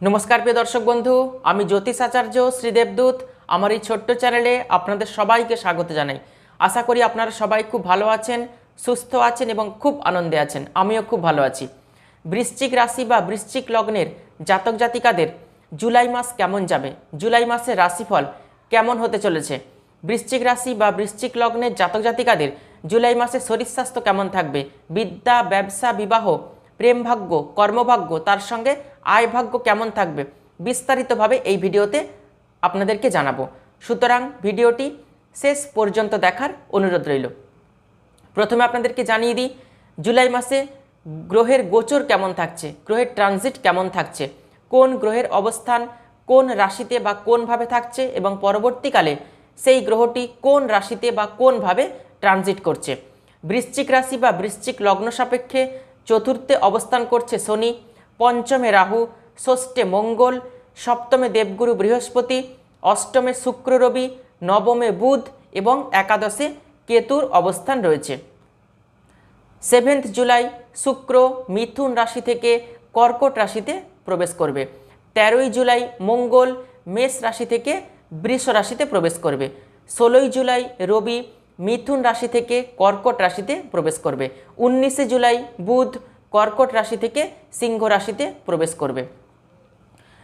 নমস্কার প্রিয় দর্শক বন্ধু, আমি জ্যোতিষ আচার্য শ্রীদেবদূত আমার এই ছোট্ট চ্যানেলে আপনাদের সবাইকে স্বাগত জানাই। আশা করি আপনারা সবাই খুব ভালো আছেন, সুস্থ আছেন এবং খুব আনন্দে আছেন। আমিও খুব ভালো আছি। বৃশ্চিক রাশি বা বৃশ্চিক লগ্নের জাতক জাতিকাদের জুলাই মাস কেমন যাবে? জুলাই মাসের রাশিফল কেমন হতে চলেছে? বৃশ্চিক রাশি বা বৃশ্চিক লগ্নের জাতক জাতিকাদের জুলাই মাসে শরীর স্বাস্থ্য কেমন থাকবে? বিদ্যা, ব্যবসা, বিবাহ, প্রেম ভাগ্য, কর্মভাগ্য, তার সঙ্গে আয় ভাগ্য কেমন থাকবে বিস্তারিতভাবে এই ভিডিওতে আপনাদেরকে জানাব। সুতরাং ভিডিওটি শেষ পর্যন্ত দেখার অনুরোধ রইল। প্রথমে আপনাদেরকে জানিয়ে দিই, জুলাই মাসে গ্রহের গোচর কেমন থাকছে, গ্রহের ট্রানজিট কেমন থাকছে, কোন গ্রহের অবস্থান, কোন রাশিতে বা কোনভাবে থাকছে এবং পরবর্তীকালে সেই গ্রহটি কোন রাশিতে বা কোনভাবে ট্রানজিট করছে। বৃশ্চিক রাশি বা বৃশ্চিক লগ্ন সাপেক্ষে চতুর্থে অবস্থান করছে শনি পঞ্চমে রাহু, ষষ্ঠে মঙ্গল, সপ্তমে দেবগুরু বৃহস্পতি, অষ্টমে শুক্র রবি, নবমে বুধ এবং একাদশে কেতুর অবস্থান রয়েছে। সেভেন্থ জুলাই শুক্র মিথুন রাশি থেকে কর্কট রাশিতে প্রবেশ করবে। তেরোই জুলাই মঙ্গল মেষ রাশি থেকে বৃষ রাশিতে প্রবেশ করবে। ষোলোই জুলাই রবি মিথুন রাশি থেকে কর্কট রাশিতে প্রবেশ করবে। উনিশে জুলাই বুধ কর্কট রাশি থেকে সিংহ রাশিতে প্রবেশ করবে।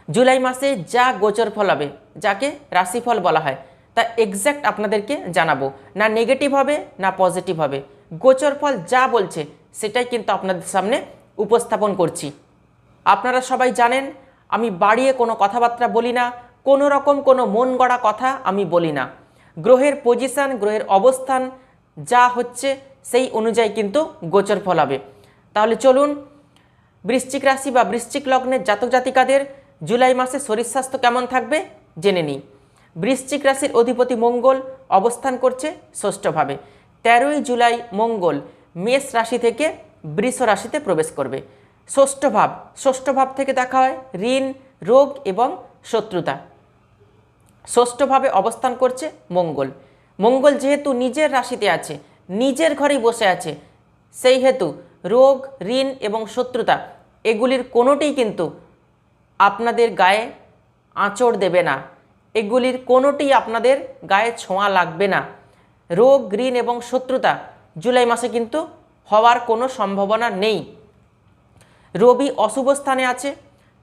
জুলাই মাসে যা গোচর ফল হবে, যাকে রাশিফল বলা হয়, তা এক্স্যাক্ট আপনাদেরকে জানাব। না নেগেটিভ হবে, না পজিটিভ হবে। গোচর ফল যা বলছে, সেটাই কিন্তু আপনাদের সামনে উপস্থাপন করছি। আপনারা সবাই জানেন, আমি বাড়িয়ে কোনো কথাবার্তা বলি না, কোনো রকম কোনো মন গড়া কথা আমি বলি না। গ্রহের পজিশান গ্রহের অবস্থান যা হচ্ছে, সেই অনুযায়ী কিন্তু গোচর ফল হবে। তাহলে চলুন, বৃশ্চিক রাশি বা বৃশ্চিক লগ্নের জাতক জাতিকাদের জুলাই মাসে শরীর স্বাস্থ্য কেমন থাকবে জেনে নিই। বৃশ্চিক রাশির অধিপতি মঙ্গল অবস্থান করছে ষষ্ঠভাবে। তেরোই জুলাই মঙ্গল মেষ রাশি থেকে বৃষ রাশিতে প্রবেশ করবে। ষষ্ঠ ভাব ষষ্ঠ ভাব থেকে দেখা হয় ঋণ, রোগ এবং শত্রুতা। ষষ্ঠভাবে অবস্থান করছে মঙ্গল। মঙ্গল যেহেতু নিজের রাশিতে আছে, নিজের ঘরেই বসে আছে, সেই হেতু রোগ, ঋণ এবং শত্রুতা, এগুলির কোনোটিই কিন্তু আপনাদের গায়ে আঁচড় দেবে না। এগুলির কোনোটি আপনাদের গায়ে ছোঁয়া লাগবে না। রোগ, ঋণ এবং শত্রুতা জুলাই মাসে কিন্তু হওয়ার কোনো সম্ভাবনা নেই। রবি অশুভ স্থানে আছে।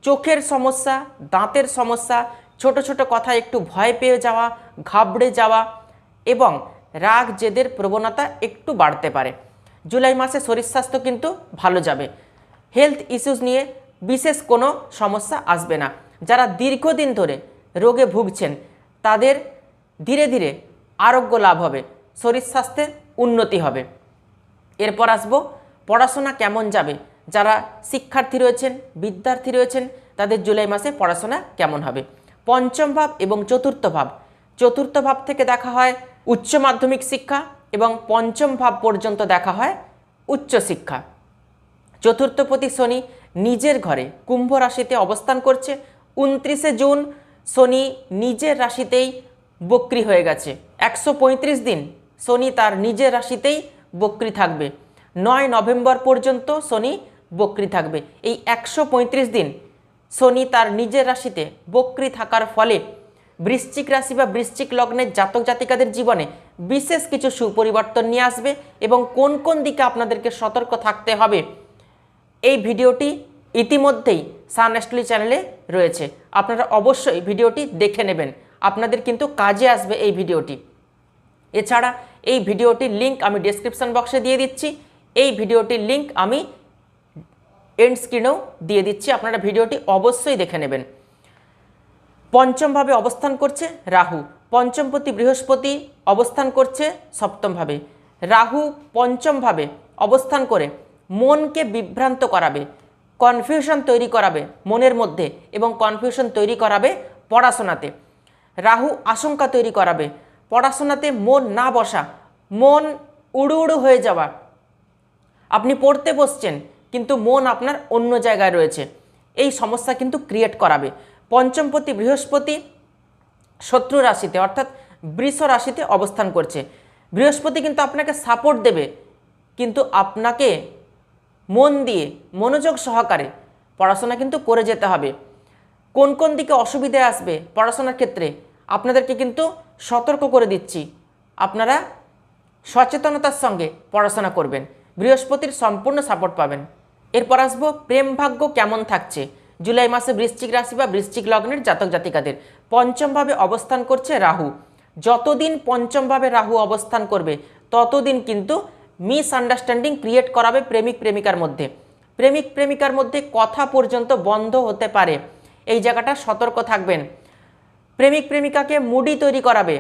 চোখের সমস্যা, দাঁতের সমস্যা, ছোট ছোট কথা, একটু ভয় পেয়ে যাওয়া, ঘাবড়ে যাওয়া এবং রাগ, জেদের প্রবণতা একটু বাড়তে পারে। জুলাই মাসে শরীর স্বাস্থ্য কিন্তু ভালো যাবে। হেলথ ইস্যুস নিয়ে বিশেষ কোনো সমস্যা আসবে না। যারা দীর্ঘদিন ধরে রোগে ভুগছেন, তাদের ধীরে ধীরে আরোগ্য লাভ হবে, শরীর স্বাস্থ্যের উন্নতি হবে। এরপর আসব, পড়াশোনা কেমন যাবে? যারা শিক্ষার্থী রয়েছেন, বিদ্যার্থী রয়েছেন, তাদের জুলাই মাসে পড়াশোনা কেমন হবে? পঞ্চম ভাব এবং চতুর্থ ভাব। চতুর্থ ভাব থেকে দেখা হয় উচ্চ মাধ্যমিক শিক্ষা এবং পঞ্চম ভাব পর্যন্ত দেখা হয় উচ্চশিক্ষা। চতুর্থপতি শনি নিজের ঘরে কুম্ভ রাশিতে অবস্থান করছে। উনত্রিশে জুন শনি নিজের রাশিতেই বক্রি হয়ে গেছে। একশো পঁয়ত্রিশ দিন শনি তার নিজের রাশিতেই বক্রি থাকবে। নয় নভেম্বর পর্যন্ত শনি বক্রি থাকবে। এই একশো পঁয়ত্রিশ দিন শনি তার নিজের রাশিতে বক্রি থাকার ফলে বৃশ্চিক রাশি বা বৃশ্চিক লগ্নের জাতক জাতিকাদের জীবনে বিশেষ কিছু সুপরিবর্তন নিয়ে আসবে এবং কোন কোন দিকে আপনাদেরকে সতর্ক থাকতে হবে এই ভিডিওটি ইতিমধ্যেই সান অ্যাস্ট্রোলি চ্যানেলে রয়েছে। আপনারা অবশ্যই ভিডিওটি দেখে নেবেন। আপনাদের কিন্তু কাজে আসবে এই ভিডিওটি। এছাড়া এই ভিডিওটির লিঙ্ক আমি ডেসক্রিপশন বক্সে দিয়ে দিচ্ছি। এই ভিডিওটির লিঙ্ক আমি এন্ড স্ক্রিনেও দিয়ে দিচ্ছি। আপনারা ভিডিওটি অবশ্যই দেখে নেবেন। পঞ্চমভাবে অবস্থান করছে রাহু। পঞ্চমপতি বৃহস্পতি অবস্থান করছে সপ্তমভাবে। রাহু পঞ্চমভাবে অবস্থান করে মনকে বিভ্রান্ত করাবে কনফিউশন তৈরি করাবে মনের মধ্যে এবং কনফিউশন তৈরি করাবে পড়াশোনাতে। রাহু আশঙ্কা তৈরি করাবে, পড়াশোনাতে মন না বসা, মন উড়ু উড়ু হয়ে যাওয়া। আপনি পড়তে বসছেন, কিন্তু মন আপনার অন্য জায়গায় রয়েছে। এই সমস্যা কিন্তু ক্রিয়েট করাবে। পঞ্চমপতি বৃহস্পতি শত্রু রাশিতে, অর্থাৎ বৃষ রাশিতে অবস্থান করছে। বৃহস্পতি কিন্তু আপনাকে সাপোর্ট দেবে, কিন্তু আপনাকে মন দিয়ে, মনোযোগ সহকারে পড়াশোনা কিন্তু করে যেতে হবে। কোন কোন দিকে অসুবিধে আসবে পড়াশোনার ক্ষেত্রে, আপনাদেরকে কিন্তু সতর্ক করে দিচ্ছি। আপনারা সচেতনতার সঙ্গে পড়াশোনা করবেন। বৃহস্পতির সম্পূর্ণ সাপোর্ট পাবেন। এরপর আসব, প্রেম ভাগ্য কেমন থাকছে? জুলাই মাসে বৃশ্চিক রাশি বা বৃশ্চিক লগ্নের জাতক জাতিকাদের পঞ্চমভাবে অবস্থান করছে রাহু। যতদিন পঞ্চমভাবে রাহু অবস্থান করবে, ততদিন কিন্তু মিসআন্ডারস্ট্যান্ডিং ক্রিয়েট করাবে প্রেমিক প্রেমিকার মধ্যে। প্রেমিক প্রেমিকার মধ্যে কথা পর্যন্ত বন্ধ হতে পারে। এই জায়গাটা সতর্ক থাকবেন। প্রেমিক প্রেমিকাকে মুডি তৈরি করাবে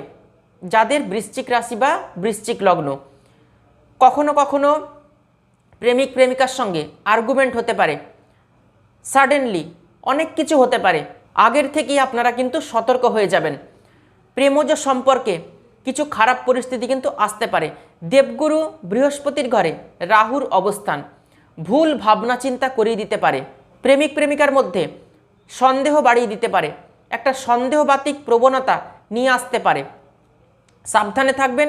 যাদের বৃশ্চিক রাশি বা বৃশ্চিক লগ্ন। কখনো কখনো প্রেমিক প্রেমিকার সঙ্গে আর্গুমেন্ট হতে পারে। সাডেনলি অনেক কিছু হতে পারে। আগের থেকেই আপনারা কিন্তু সতর্ক হয়ে যাবেন। প্রেমজ সম্পর্কে কিছু খারাপ পরিস্থিতি কিন্তু আসতে পারে। দেবগুরু বৃহস্পতির ঘরে রাহুর অবস্থান। ভুল ভাবনা চিন্তা করিয়ে দিতে পারে। প্রেমিক প্রেমিকার মধ্যে সন্দেহ বাড়িয়ে দিতে পারে। একটা সন্দেহবাতিক প্রবণতা নিয়ে আসতে পারে। সাবধানে থাকবেন।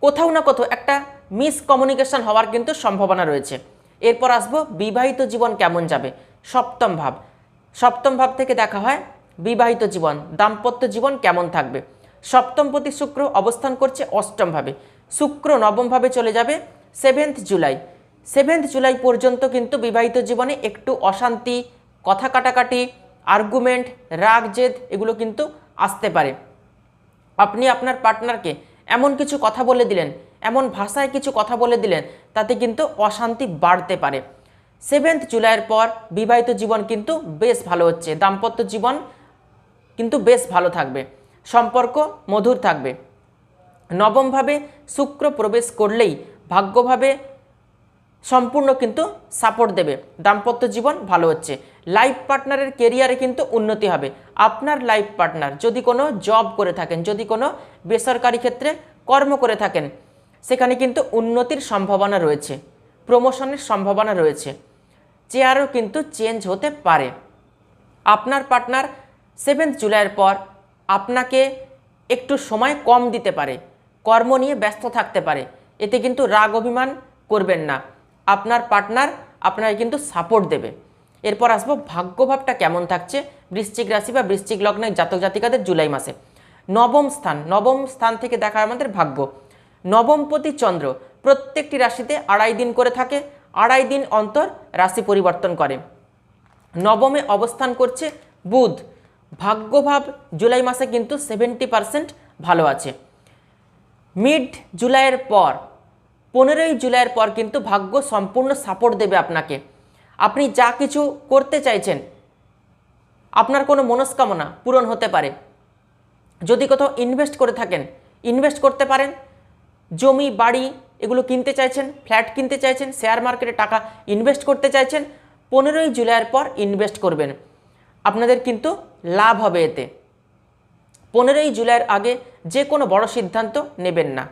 কোথাও না কোথাও একটা মিসকমিউনিকেশন হওয়ার কিন্তু সম্ভাবনা রয়েছে। এরপর আসব বিবাহিত জীবন কেমন যাবে? সপ্তম ভাব। সপ্তম ভাব থেকে দেখা হয় বিবাহিত জীবন, দাম্পত্য জীবন কেমন থাকবে। সপ্তমপতি শুক্র অবস্থান করছে অষ্টম ভাবে। শুক্র নবম ভাবে চলে যাবে সেভেন্থ জুলাই। সেভেন্থ জুলাই পর্যন্ত কিন্তু বিবাহিত জীবনে একটু অশান্তি, কথা কাটাকাটি আর্গুমেন্ট রাগ, জেদ এগুলো কিন্তু আসতে পারে। আপনি আপনার পার্টনারকে এমন কিছু কথা বলে দিলেন, এমন ভাষায় কিছু কথা বলে দিলেন, তাতে কিন্তু অশান্তি বাড়তে পারে। সেভেন্থ জুলাইয়ের পর বিবাহিত জীবন কিন্তু বেশ ভালো হচ্ছে। দাম্পত্য জীবন কিন্তু বেশ ভালো থাকবে। সম্পর্ক মধুর থাকবে। নবমভাবে শুক্র প্রবেশ করলেই ভাগ্যভাবে সম্পূর্ণ কিন্তু সাপোর্ট দেবে। দাম্পত্য জীবন ভালো হচ্ছে। লাইফ পার্টনারের কেরিয়ারে কিন্তু উন্নতি হবে। আপনার লাইফ পার্টনার যদি কোনো জব করে থাকেন, যদি কোনো বেসরকারি ক্ষেত্রে কর্ম করে থাকেন, সেখানে কিন্তু উন্নতির সম্ভাবনা রয়েছে। প্রমোশনের সম্ভাবনা রয়েছে। চেয়ারও কিন্তু চেঞ্জ হতে পারে। আপনার পার্টনার সেভেন্থ জুলাইয়ের পর আপনাকে একটু সময় কম দিতে পারে, কর্ম নিয়ে ব্যস্ত থাকতে পারে। এতে কিন্তু রাগ অভিমান করবেন না। আপনার পার্টনার আপনাকে কিন্তু সাপোর্ট দেবে। এরপর আসব ভাগ্যভাবটা কেমন থাকছে বৃশ্চিক রাশি বা বৃশ্চিক লগ্নের জাতক জাতিকাদের জুলাই মাসে। নবম স্থান নবম স্থান থেকে দেখা আমাদের ভাগ্য। নবমপতি চন্দ্র প্রত্যেকটি রাশিতে আড়াই দিন করে থাকে আড়াই দিন অন্তর রাশি পরিবর্তন করে। নবমে অবস্থান করছে বুধ। ভাগ্যভাব জুলাই মাসে কিন্তু সেভেন্টি পারসেন্ট ভালো আছে। মিড জুলাইয়ের পর, পনেরোই জুলাইয়ের পর কিন্তু ভাগ্য সম্পূর্ণ সাপোর্ট দেবে আপনাকে। আপনি যা কিছু করতে চাইছেন, আপনার কোনো মনস্কামনা পূরণ হতে পারে। যদি কোথাও ইনভেস্ট করে থাকেন ইনভেস্ট করতে পারেন। জমি, বাড়ি এগুলো কিনতে চাইছেন, ফ্ল্যাট কিনতে চাইছেন, শেয়ার মার্কেটে টাকা ইনভেস্ট করতে চাইছেন, পনেরোই জুলাইয়ের পর ইনভেস্ট করবেন। আপনাদের কিন্তু লাভ হবে এতে। পনেরোই জুলাইয়ের আগে যে কোনো বড় সিদ্ধান্ত নেবেন না।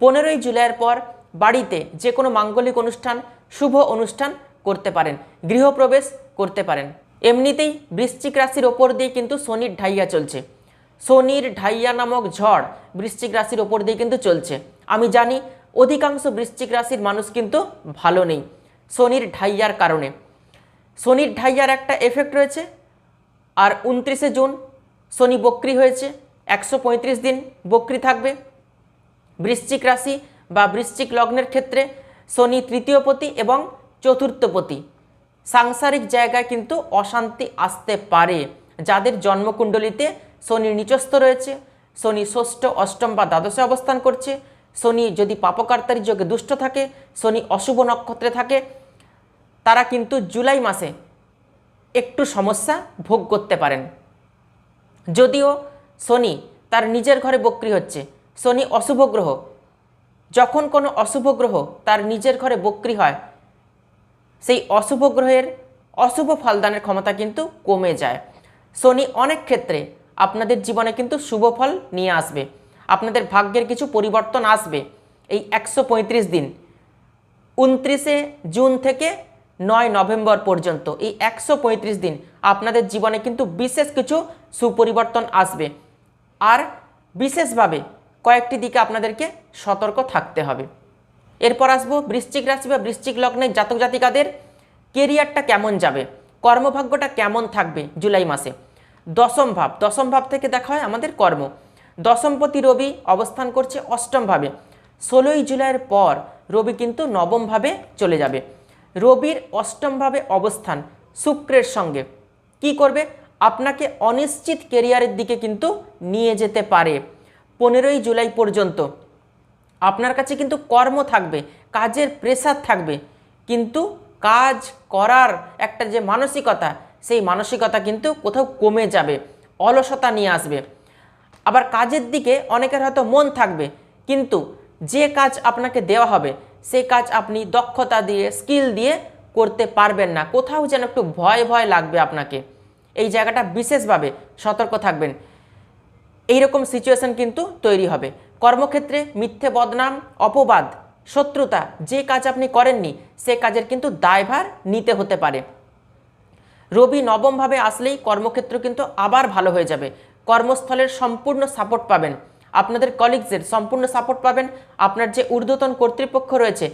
পনেরোই জুলাইয়ের পর বাড়িতে যে কোনো মাঙ্গলিক অনুষ্ঠান, শুভ অনুষ্ঠান করতে পারেন, গৃহপ্রবেশ করতে পারেন। এমনিতেই বৃশ্চিক রাশির ওপর দিয়ে কিন্তু শনির ঢাইয়া চলছে। শনির ঢাইয়া নামক ঝড় বৃশ্চিক রাশির ওপর দিয়ে কিন্তু চলছে। আমি জানি অধিকাংশ বৃশ্চিক রাশির মানুষ কিন্তু ভালো নেই। শনির ঢাইয়ার কারণে। শনির ঢাইয়ার একটা এফেক্ট রয়েছে। আর উনত্রিশে জুন শনি বক্রি হয়েছে। একশো পঁয়ত্রিশ দিন বক্রি থাকবে। বৃশ্চিক রাশি বা বৃশ্চিক লগ্নের ক্ষেত্রে শনি তৃতীয়পতি এবং চতুর্থপতি সাংসারিক জায়গায় কিন্তু অশান্তি আসতে পারে। যাদের জন্মকুণ্ডলিতে শনি নিচস্থ রয়েছে, শনি ষষ্ঠ, অষ্টম বা দ্বাদশে অবস্থান করছে শনি যদি পাপকার্তারি যোগে দুষ্ট থাকে, শনি অশুভ নক্ষত্রে থাকে, তারা কিন্তু জুলাই মাসে একটু সমস্যা ভোগ করতে পারেন। যদিও শনি তার নিজের ঘরে বক্রি হচ্ছে, শনি অশুভ গ্রহ। যখন কোনো অশুভ গ্রহ তার নিজের ঘরে বক্রি হয়, সেই অশুভ গ্রহের অশুভ ফলদানের ক্ষমতা কিন্তু কমে যায়। শনি অনেক ক্ষেত্রে আপনাদের জীবনে কিন্তু শুভ ফল নিয়ে আসবে। আপনাদের ভাগ্যের কিছু পরিবর্তন আসবে এই একশো পঁয়ত্রিশ দিন। উনত্রিশে জুন থেকে নয় নভেম্বর পর্যন্ত এই একশো পঁয়ত্রিশ দিন আপনাদের জীবনে কিন্তু বিশেষ কিছু সুপরিবর্তন আসবে। আর বিশেষভাবে কয়েকটি দিকে আপনাদেরকে সতর্ক থাকতে হবে। এরপর আসব বৃশ্চিক রাশি বা বৃশ্চিক লগ্নের জাতক জাতিকাদের কেরিয়ারটা কেমন যাবে? কর্মভাগ্যটা কেমন থাকবে জুলাই মাসে? দশম ভাব। দশম ভাব থেকে দেখা হয় আমাদের কর্ম। দশমপতি রবি অবস্থান করছে অষ্টম ভাবে ষোলোই জুলাইয়ের পর রবি কিন্তু নবম ভাবে চলে যাবে। রবির অষ্টম ভাবে অবস্থান শুক্রের সঙ্গে। কি করবে? আপনাকে অনিশ্চিত কেরিয়ারের দিকে কিন্তু নিয়ে যেতে পারে। পনেরোই জুলাই পর্যন্ত আপনার কাছে কিন্তু কর্ম থাকবে, কাজের প্রেসার থাকবে। কিন্তু কাজ করার একটা যে মানসিকতা, সেই মানসিকতা কিন্তু কোথাও কমে যাবে, অলসতা নিয়ে আসবে। আবার কাজের দিকে অনেকের হয়তো মন থাকবে, কিন্তু যে কাজ আপনাকে দেওয়া হবে, সেই কাজ আপনি দক্ষতা দিয়ে স্কিল দিয়ে করতে পারবেন না। কোথাও যেন একটু ভয় ভয় লাগবে আপনাকে। এই জায়গাটা বিশেষভাবে সতর্ক থাকবেন। এইরকম সিচুয়েশন কিন্তু তৈরি হবে। কর্মক্ষেত্রে মিথ্যে বদনাম, অপবাদ, শত্রুতা, যে কাজ আপনি করেননি, সে কাজের কিন্তু দায়ভার নিতে হতে পারে। রবি নবমভাবে আসলেই কর্মক্ষেত্র কিন্তু আবার ভালো হয়ে যাবে। কর্মস্থলের সম্পূর্ণ সাপোর্ট পাবেন। আপনাদের কলিগসের সম্পূর্ণ সাপোর্ট পাবেন। আপনার যে ঊর্ধ্বতন কর্তৃপক্ষ রয়েছে,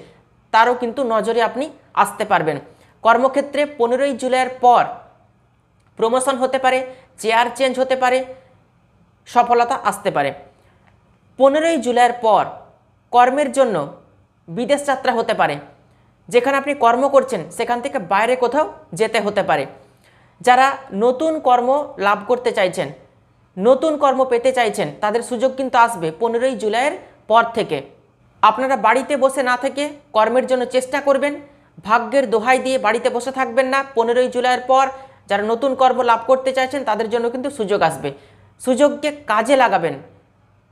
তারও কিন্তু নজরে আপনি আসতে পারবেন। কর্মক্ষেত্রে পনেরোই জুলাইয়ের পর প্রমোশন হতে পারে চেয়ার চেঞ্জ হতে পারে, সফলতা আসতে পারে। পনেরোই জুলাইয়ের পর কর্মের জন্য বিদেশ যাত্রা হতে পারে। যেখানে আপনি কর্ম করছেন, সেখান থেকে বাইরে কোথাও যেতে হতে পারে। যারা নতুন কর্ম লাভ করতে চাইছেন নতুন কর্ম পেতে চাইছেন, তাদের সুযোগ কিন্তু আসবে পনেরোই জুলাইয়ের পর থেকে। আপনারা বাড়িতে বসে না থেকে কর্মের জন্য চেষ্টা করবেন, ভাগ্যের দোহাই দিয়ে বাড়িতে বসে থাকবেন না। পনেরোই জুলাইয়ের পর যারা নতুন কর্ম লাভ করতে চাইছেন, তাদের জন্য কিন্তু সুযোগ আসবে। সুযোগকে কাজে লাগাবেন।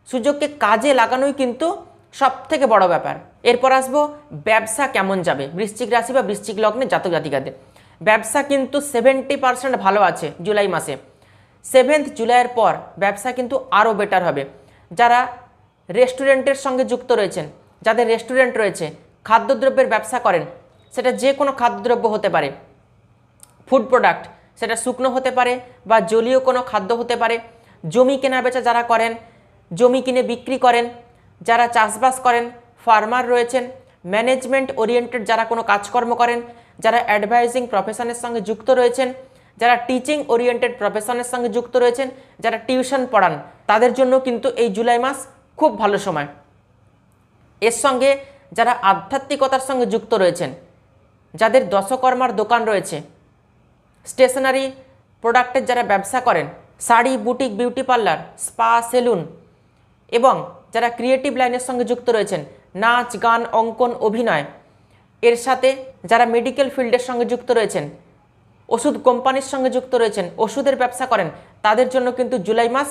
সুযোগকে কাজে লাগানোই কিন্তু সব থেকে বড় ব্যাপার। এরপর আসব ব্যবসা কেমন যাবে? বৃশ্চিক রাশি বা বৃশ্চিক লগ্নে জাতক জাতিকাদের। ব্যবসা কিন্তু সেভেন্টি পার্সেন্ট ভালো আছে জুলাই মাসে। সেভেন্থ জুলাইয়ের পর ব্যবসা কিন্তু আরও বেটার হবে। যারা রেস্টুরেন্টের সঙ্গে যুক্ত রয়েছেন, যাদের রেস্টুরেন্ট রয়েছে, খাদ্যদ্রব্যের ব্যবসা করেন, সেটা যে কোনো খাদ্যদ্রব্য হতে পারে। ফুড প্রোডাক্ট সেটা শুকনো হতে পারে বা জলীয় কোনো খাদ্য হতে পারে। জমি কেনা বেচা যারা করেন, জমি কিনে বিক্রি করেন, যারা চাষবাস করেন ফার্মার রয়েছেন ম্যানেজমেন্ট ওরিয়েন্টেড যারা কোনো কাজকর্ম করেন, যারা অ্যাডভাইজিং প্রফেশনের সঙ্গে যুক্ত রয়েছেন যারা টিচিং ওরিয়েন্টেড প্রফেশনের সঙ্গে যুক্ত রয়েছেন, যারা টিউশন পড়ান, তাদের জন্য কিন্তু এই জুলাই মাস খুব ভালো সময়। এর সঙ্গে যারা আধ্যাত্মিকতার সঙ্গে যুক্ত রয়েছেন, যাদের দশকর্মার দোকান রয়েছে স্টেশনারি প্রোডাক্টের যারা ব্যবসা করেন, sari, boutique beauty parlour spa salon এবং যারা ক্রিয়েটিভ লাইনের সঙ্গে যুক্ত রয়েছেন, নাচ, গান, অঙ্কন, অভিনয়, এর সাথে যারা মেডিকেল ফিল্ডের সঙ্গে যুক্ত রয়েছেন ওষুধ কোম্পানির সঙ্গে যুক্ত রয়েছেন, ওষুধের ব্যবসা করেন, তাদের জন্য কিন্তু জুলাই মাস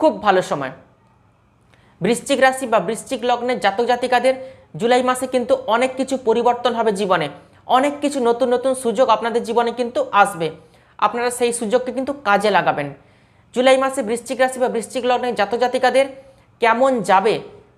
খুব ভালো সময়। বৃশ্চিক রাশি বা বৃশ্চিক লগ্নের জাতক জাতিকাদের জুলাই মাসে কিন্তু অনেক কিছু পরিবর্তন হবে জীবনে। অনেক কিছু নতুন নতুন সুযোগ আপনাদের জীবনে কিন্তু আসবে। আপনারা সেই সুযোগকে কিন্তু কাজে লাগাবেন। জুলাই মাসে বৃশ্চিক রাশি বা বৃশ্চিক লগ্নের জাতক জাতিকাদের কেমন যাবে